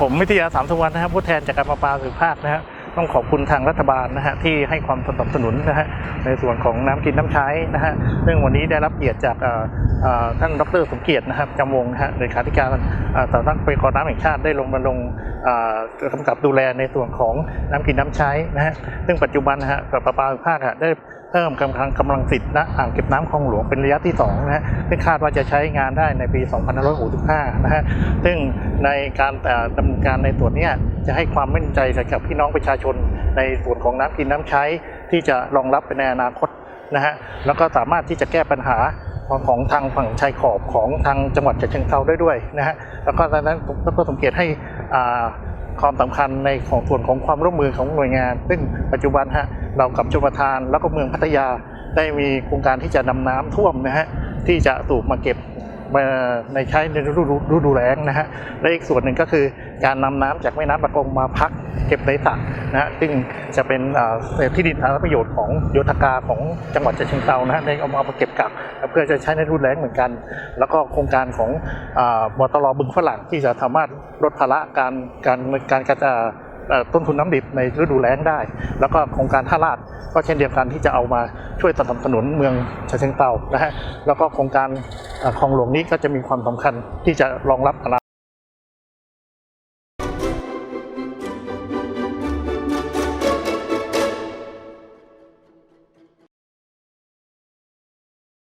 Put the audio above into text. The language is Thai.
ผมวิทยาสามสุวรรณนะครับผู้แทนจากการประปาส่วนภาคนะฮะต้องขอบคุณทางรัฐบาลนะฮะที่ให้ความสนับสนุนนะฮะในส่วนของน้ำกินน้ำใช้นะฮะซึ่งวันนี้ได้รับเกียรติจากท่านดรสมเกียรตินะครับจำวงนะฮะเลขาธิการสำนักพยากรณ์น้ำแห่งชาติได้ลงมาลงกำกับดูแลในส่วนของน้ำกินน้ำใช้นะฮะซึ่งปัจจุบันนะฮะกับประปาส่วนภาคได้ พิ่มกำลังกำลังสิทธิ์ณอ่างเก็บน้ำคลองหลวงเป็นระยะที่ 2 นะฮะซึ่งคาดว่าจะใช้งานได้ในปี 2565 นะฮะ ซึ่งในการเอ่ดำเนินการในส่วนเนี้ยจะให้ความมั่นใจกับพี่น้องประชาชน ในส่วนของน้ำกินน้ำใช้ที่จะรองรับไปในอนาคตนะฮะ แล้วก็สามารถที่จะแก้ปัญหาของของทางฝั่งชายขอบของทางจังหวัดฉะเชิงเทราได้ด้วยนะฮะ แล้วก็ดังนั้นดรสมเกียรติให้อ่า ความสำคัญในของส่วนของความร่วมมือของหน่วยงาน ซึ่งปัจจุบันฮะเรากับชลประทานแล้วก็เมืองพัทยาได้มีโครงการที่จะนำน้ำท่วมนะฮะที่จะสูบมาเก็บมาในใช้ในฤดูดูแล้งนะฮะและอีกส่วนหนึ่งก็คือการนำน้ำจากแม่น้ำประกงมาพัก เก็บในสระนะฮะซึ่งจะเป็นที่ดินสาธารณประโยชน์ของโยธกาของจังหวัดเชิงเทรานะฮะได้เอามาเก็บกักเพื่อจะใช้ในฤดูแล้งเหมือนกัน แล้วก็โครงการของอตลบึงฝรั่งที่จะสามารถลดภาระการการการกระจายต้นทุนน้ำดิบในฤดูแล้งได้ แล้วก็โครงการท่าลาดก็เช่นเดียวกันที่จะเอามาช่วยสนับสนุนเมืองฉะเชิงเทรานะฮะแล้วก็โครงการคลองหลวงนี้ก็จะมีความสำคัญที่จะรองรับอนา